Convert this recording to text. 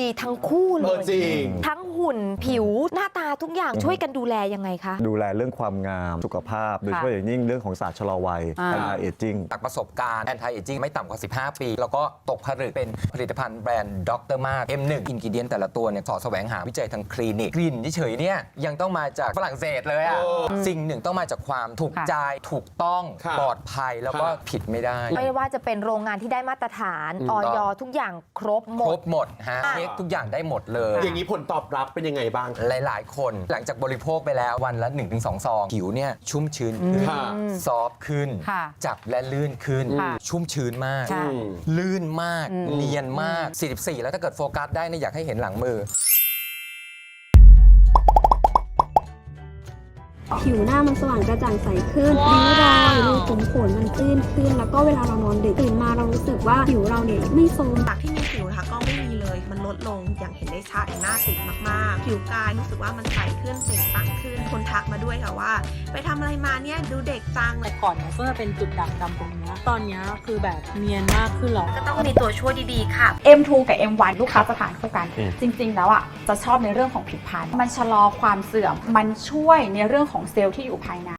ดีทั้งคู่เลเออยจริงทั้งหุ่นผิวหน้าตาทุกอย่างช่วยกันดูแลยังไงคะ ดูแลเรื่องความงามสุขภาพ โดยเฉพาะอย่างยิ่งเรื่องของศาสตร์ชะลอวัยอ่า anti aging จากประสบการณ์ anti aging ไม่ต่ำกว่า 15 ปี แล้วก็ตกผลึกเป็นผลิตภัณฑ์แบรนด์ดรมา M1 อินกิเดียนแต่ละตัวเนี่ยสอดแสวงหาวิจัยทางคลินิก กลิ่นเฉยๆเนี่ยยังต้องมาจากฝรั่งเศสเลยอะสิ่งหนึ่งต้องมาจากความถูกค่ะใจ ถูกต้องค่ะปลอดภัยแล้วก็ค่ะ ผิดไม่ได้ ไม่ว่าจะเป็นโรงงานที่ได้มาตรฐานถูกอต้องอยทุกอย่างครบหมครด บหมดฮะเช็คทุกอย่างได้หมดเลย อย่างนี้ผลตอบรับเป็นยังไงบ้าง หลาย ๆคน หลังจากบริโภคไปแล้ววันละ 1-2 ซอง ผิวเนี่ยชุ่มชื้นขึ้นค่ะ ซอฟต์ขึ้น ค่ะจับและลื่นขึ้น ค่ะชุ่มชื้นมากใช่ลื่นมาก เนียนมาก 44 แล้วถ้าเกิดโฟกัสได้เนี่ยอยากให้เห็นหลังมือ ผิวหน้ามันสว่างกระจ่างใสขึ้นริ้วรอยรูขุมขนมันตื้นขึ้น แล้วก็เวลาเรานอนดึกตื่นมาเรารู้สึกว่าผิวเราเนี่ยไม่โทรม จากที่มีสิวนะคะก็ไม่มีเลย มันลดลงอย่างเห็นได้ชัดหน้าติดมากๆ ผิวกายรู้สึกว่ามันใสขึ้นเปล่งปลั่งขึ้นคนทักมาด้วยค่ะว่า ไปทำอะไรมาเนี่ยดูเด็กจังเลยแต่ก่อนเนี่ยเพื่อเป็นจุดด่างดำตรงเนี้ยตอนเนี้ยคือแบบเนียนมากขึ้นแล้วก็ต้องมีตัวช่วยดีๆค่ะ M2 กับ M1 ลูกค้าจะทานคู่กัน จริง ๆ แล้วอะจะชอบในเรื่องของผิวพรรณมันชะลอความเสื่อมมันช่วยในเรื่องของเซลล์ที่อยู่ภายใน